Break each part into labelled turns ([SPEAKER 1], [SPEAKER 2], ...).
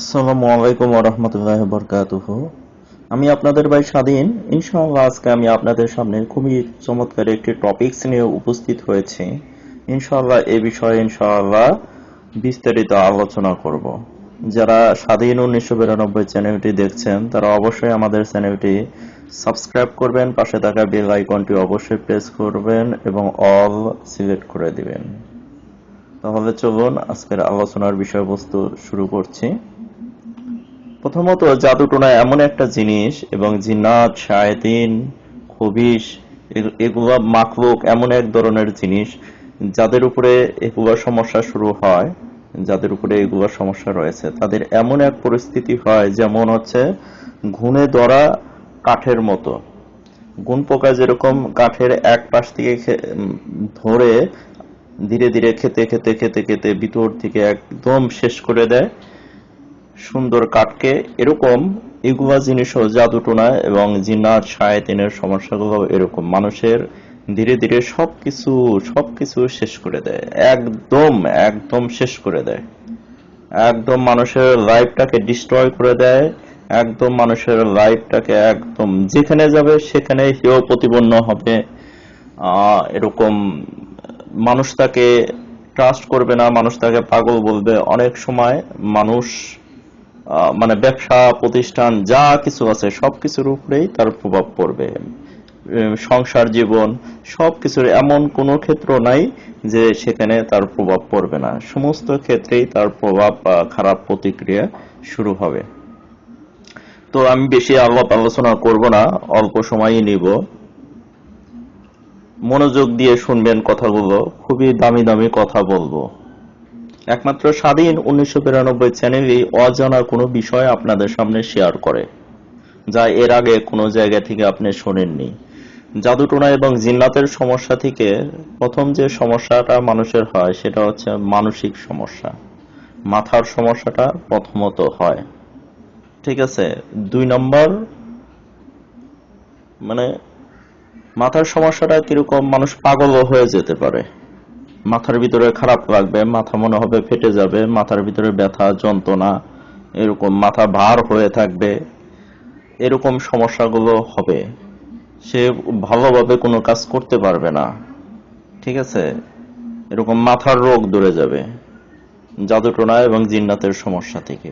[SPEAKER 1] আসসালামু আলাইকুম রহমতুল্লাহ বরকাতুহ। আমি আপনাদের ভাই স্বাধীন। ইনশাআল্লাহ আজকে আমি আপনাদের সামনে খুবই চমৎকার একটি টপিকস নিয়ে উপস্থিত হয়েছি। ইনশাআল্লাহ এ বিষয়ে ইনশাআল্লাহ বিস্তারিত আলোচনা করব। যারা স্বাধীন উনিশশো বিরানব্বই চ্যানেলটি দেখছেন, তারা অবশ্যই আমাদের চ্যানেলটি সাবস্ক্রাইব করবেন, পাশে থাকা বেল আইকনটি অবশ্যই প্রেস করবেন এবং অল সিলেক্ট করে দিবেন। তাহলে চলুন আজকের আলোচনার বিষয়বস্তু শুরু করছি। প্রথমত জাদুটোনা এমন একটা জিনিস এবং জিন্নাত, শায়তিন খবিস এ- এগুলো এমন এক ধরনের জিনিস যাদের উপরে এগুলো সমস্যা শুরু হয়, যাদের উপরে এগুলো সমস্যা রয়েছে। তাদের এমন এক পরিস্থিতি হয় যেমন হচ্ছে ঘুণে ধরা কাঠের মতো। গুণ পোকা যেরকম কাঠের এক পাশ থেকে ধরে ধীরে ধীরে খেতে খেতে খেতে খেতে ভিতর থেকে একদম শেষ করে দেয় সুন্দর কাঠকে এরকম এগুলা জিনিসও জাদুটোনা এবং জিন্নাত, শায়াতিনের সমস্যাগুলো এরকম। মানুষের ধীরে ধীরে সবকিছু সবকিছু শেষ করে দেয়। একদম একদম শেষ করে দেয়। একদম মানুষের লাইফটাকে ডিস্ট্রয় করে দেয়। একদম মানুষের লাইফটাকে একদম যেখানে যাবে সেখানে হেয় প্রতিপন্ন হবে। এরকম মানুষ তাকে ট্রাস্ট করবে না, মানুষ তাকে পাগল বলবে। অনেক সময় মানুষ মানে ব্যবসা, প্রতিষ্ঠান, যা কিছু আছে, সবকিছুর উপরেই তার প্রভাব পড়বে। সংসার জীবন, সবকিছুর এমন কোনো ক্ষেত্র নাই যে সেখানে তার প্রভাব পড়বে না। সমস্ত ক্ষেত্রেই তার প্রভাব খারাপ প্রতিক্রিয়া শুরু হবে। তো আমি বেশি আলাপ আলোচনা করব না, অল্প সময়ই নিব। মনোযোগ দিয়ে শুনবেন কথাগুলো, খুবই দামি দামি কথা বলব। একমাত্র স্বাধীন উনিশশো বিরানব্বই চ্যানেলই অজানা কোনো বিষয় আপনাদের সামনে শেয়ার করে, যা এর আগে কোনো জায়গা থেকে আপনি শোনেননি। জাদুটোনা এবং জিন্নাতের সমস্যা থেকে প্রথম যে সমস্যাটা মানুষের হয়, সেটা হচ্ছে মানসিক সমস্যা। মাথার সমস্যাটা প্রথমত হয়। ঠিক আছে? দুই নম্বর মানে মাথার সমস্যাটা কীরকম মানুষ পাগলও হয়ে যেতে পারে। মাথার ভিতরে খারাপ লাগবে, মাথা মনে হবে ফেটে যাবে, মাথার ভিতরে ব্যথা, যন্ত্রণা, এরকম মাথা ভার হয়ে থাকবে, এরকম সমস্যাগুলো হবে। সে ভালোভাবে কোনো কাজ করতে পারবে না, ঠিক আছে? এরকম মাথার রোগ দূরে যাবে, জাদুটোনা এবং জিন্নাতের সমস্যা থেকে।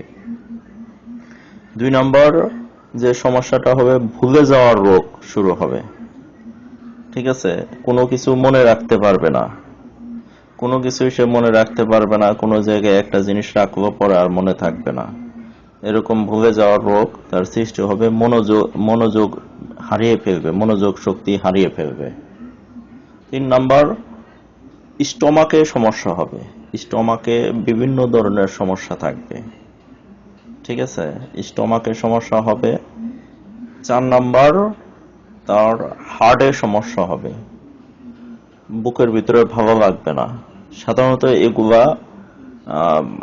[SPEAKER 1] দুই নম্বর, যে সমস্যাটা হবে, ভুলে যাওয়ার রোগ শুরু হবে, ঠিক আছে? কোনো কিছু মনে রাখতে পারবে না। কোনো কিছুই সে মনে রাখতে পারবে না, কোনো জায়গায় একটা জিনিস রাখল পরে আর মনে থাকবে না। এরকম ভুলে যাওয়ার রোগ তার সৃষ্টি হবে, মনোযোগ মনোযোগ হারিয়ে ফেলবে, মনোযোগ শক্তি হারিয়ে ফেলবে। তিন নাম্বার, স্টমাকে সমস্যা হবে, স্টমাকে বিভিন্ন ধরনের সমস্যা থাকবে। ঠিক আছে? স্টমাকে সমস্যা হবে। চার নাম্বার, তার হার্টে সমস্যা হবে। বুকের ভিতরে ভালো লাগবে না। সাধারণত এগুলা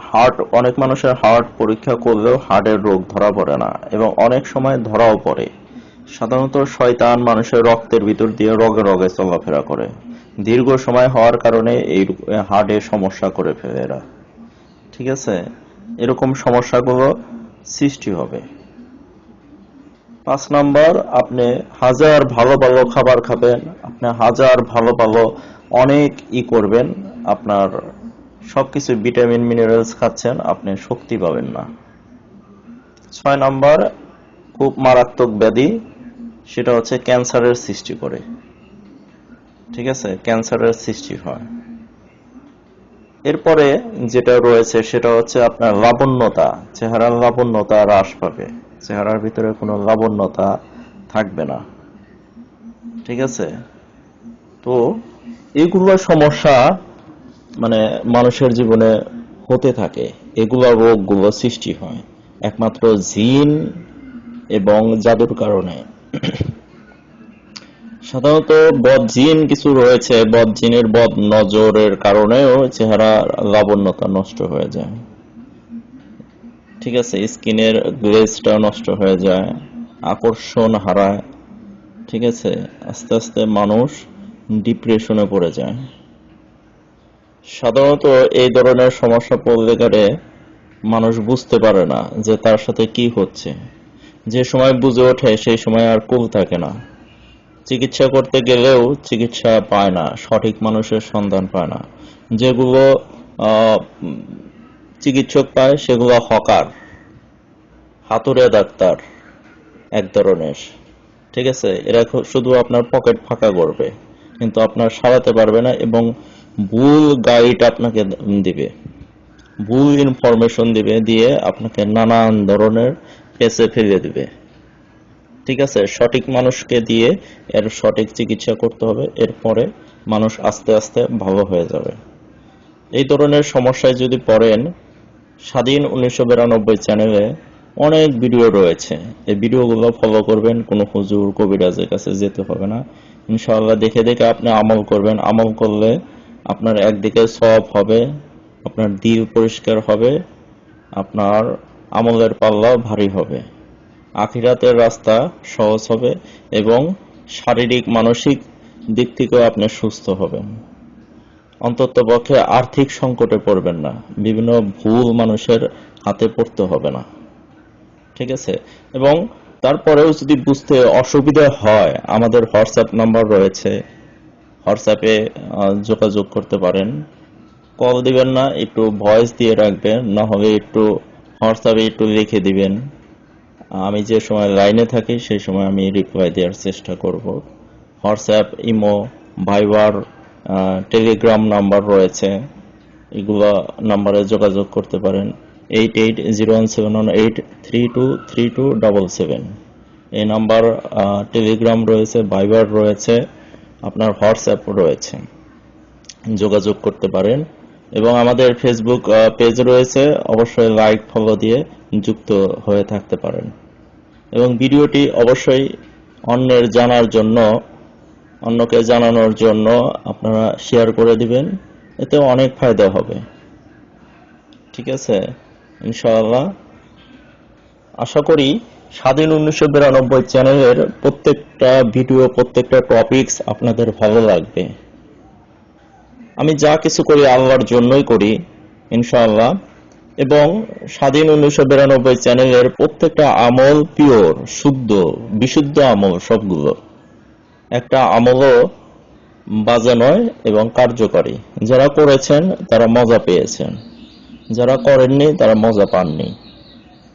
[SPEAKER 1] হার্ট অনেক মানুষের হার্ট পরীক্ষা করলেও হার্টের রোগ ধরা পড়ে না এবং অনেক সময় ধরাও পড়ে। সাধারণত শয়তান মানুষের রক্তের ভিতর দিয়ে রগে রগে চলাফেরা করে। দীর্ঘ সময় হওয়ার কারণে এই হার্টে সমস্যা করে ফেলে এরা। ঠিক আছে? এরকম সমস্যাগুলো সৃষ্টি হবে। পাঁচ নাম্বার, আপনি হাজার ভালো ভালো খাবার খাবেন, আপনি হাজার ভালো ভালো অনেক ই করবেন আপনার সবকিছু ভিটামিন, মিনারেলস খাচ্ছেন, আপনি শক্তি পাবেন না। ছয় নাম্বার, খুব মারাত্মক ব্যাধি, সেটা হচ্ছে ক্যান্সারের সৃষ্টি করে। ঠিক আছে? ক্যান্সারের সৃষ্টি হয়। এরপরে যেটা রয়েছে, সেটা হচ্ছে আপনার লাবণ্যতা। চেহারার লাবণ্যতা হ্রাস পাবে। চেহারার ভিতরে কোনো লাবণ্যতা থাকবে না। ঠিক আছে? তো এগুলো সমস্যা মানে মানুষের জীবনে হতে থাকে, এগুলো রোগগুলো সৃষ্টি হয়। একমাত্র জিন এবং জাদুর কারণে। সাধারণত বদ জিন কিছু রয়েছে বদ জিনের বদ নজরের কারণেও চেহারা লাবণ্যতা নষ্ট হয়ে যায়। ঠিক আছে, স্কিনের গ্লেজটা নষ্ট হয়ে যায়, আকর্ষণ হারায়। ঠিক আছে, আস্তে আস্তে মানুষ ডিপ্রেশনে পড়ে যায়। সাধারণত এই ধরনের সমস্যা পড়লে গেলে মানুষ বুঝতে পারে না যে তার সাথে কি হচ্ছে। যে সময় বুঝে ওঠে, সেই সময় আর কুল থাকে না। চিকিৎসা করতে গেলেও চিকিৎসা পায় না, সঠিক মানুষের সন্ধান পায় না। যেগুলো চিকিৎসক পায়, সেগুলো হকার, হাতুড়ে ডাক্তার, এক ধরনের। ঠিক আছে? এরা শুধু আপনার পকেট ফাঁকা করবে, কিন্তু আপনার সারাতে পারবে না এবং ভুল গাইড আপনাকে দিবে, ভুল ইনফরমেশন দিবে, দিয়ে আপনাকে নানান ধরনের পেছে ফেলে দিবে। ঠিক আছে? সঠিক মানুষকে দিয়ে এর সঠিক চিকিৎসা করতে হবে, এরপরে মানুষ আস্তে আস্তে ভালো হয়ে যাবে। এই ধরনের সমস্যায় যদি পড়েন, স্বাধীন উনিশশো বিরানব্বই চ্যানেলে অনেক ভিডিও রয়েছে। এই ভিডিওগুলো ফলো করবেন, কোনো হুজুর কবিরাজের কাছে যেতে হবে না। ইনশাআল্লাহ দেখে দেখে আপনি আমল করবেন। আমল করলে আপনার একদিকে সব হবে, আপনার দিল পরিষ্কার হবে, আপনার আমলের পাল্লা ভারী হবে। আখিরাতের রাস্তা সহজ হবে এবং শারীরিক, মানসিক দিক থেকেও আপনি সুস্থ হবেন। অন্তত পক্ষে আর্থিক সংকটে পড়বেন না, বিভিন্ন ভুল মানুষের হাতে পড়তে হবে না। ঠিক আছে? এবং তারপরেও যদি বুঝতে অসুবিধা হয়, আমাদের হোয়াটসঅ্যাপ নাম্বার রয়েছে হোয়াটসঅ্যাপে যোগাযোগ করতে পারেন। কল দিবেন না, একটু ভয়েস দিয়ে রাখবেন, না হলে একটু হোয়াটসঅ্যাপে একটু লিখে দিবেন। আমি যে সময় লাইনে থাকি, সেই সময় আমি রিপ্লাই দেওয়ার চেষ্টা করব। WhatsApp, imo, Viber Telegram number রয়েছে। এগুলো নাম্বারে যোগাযোগ করতে পারেন। Eight eight zero one seven one eight three two three two double seven. এই নাম্বার টেলিগ্রাম রয়েছে, ভাইবার রয়েছে। আপনার হোয়াটসঅ্যাপ রয়েছে। যোগাযোগ করতে পারেন। এবং আমাদের ফেসবুক পেজ রয়েছে। অবশ্যই লাইক ফলো দিয়ে যুক্ত হয়ে থাকতে পারেন। এবং ভিডিওটি অবশ্যই অন্যের জানার জন্য, অন্যকে জানানোর জন্য আপনারা শেয়ার করে দিবেন। এতে অনেক ফায়দা হবে। ঠিক আছে? ইনশাআল্লাহ। আশা করি স্বাধীন উনিশশো বিরানব্বই চ্যানেলের প্রত্যেকটা ভিডিও, প্রত্যেকটা টপিকস আপনাদের ভালো লাগবে। আমি যা কিছু করি আল্লাহর জন্যই করি, ইনশাআল্লাহ। এবং স্বাধীন উনিশশো বিরানব্বই চ্যানেলের প্রত্যেকটা আমল পিওর শুদ্ধ, বিশুদ্ধ আমল সবগুলো। একটা আমলও বাজে নয় এবং কার্যকরী। যারা করেছেন, তারা মজা পেয়েছেন। যারা করেননি, তারা মজা পাননি।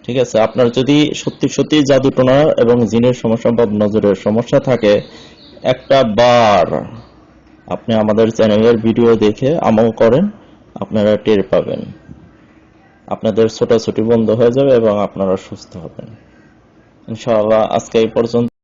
[SPEAKER 1] ঠিক আছে? আপনার যদি সত্যি সত্যি জাদুটোনা এবং জিনের সমস্যা বা নজরের সমস্যা থাকে, একটা বার আপনি আমাদের চ্যানেলের ভিডিও দেখে আমল করেন, আপনারা টের পাবেন। আপনাদের ছোটাছুটি বন্ধ হয়ে যাবে এবং আপনারা সুস্থ হবেন। ইনশাআল্লাহ আজকে এই পর্যন্ত।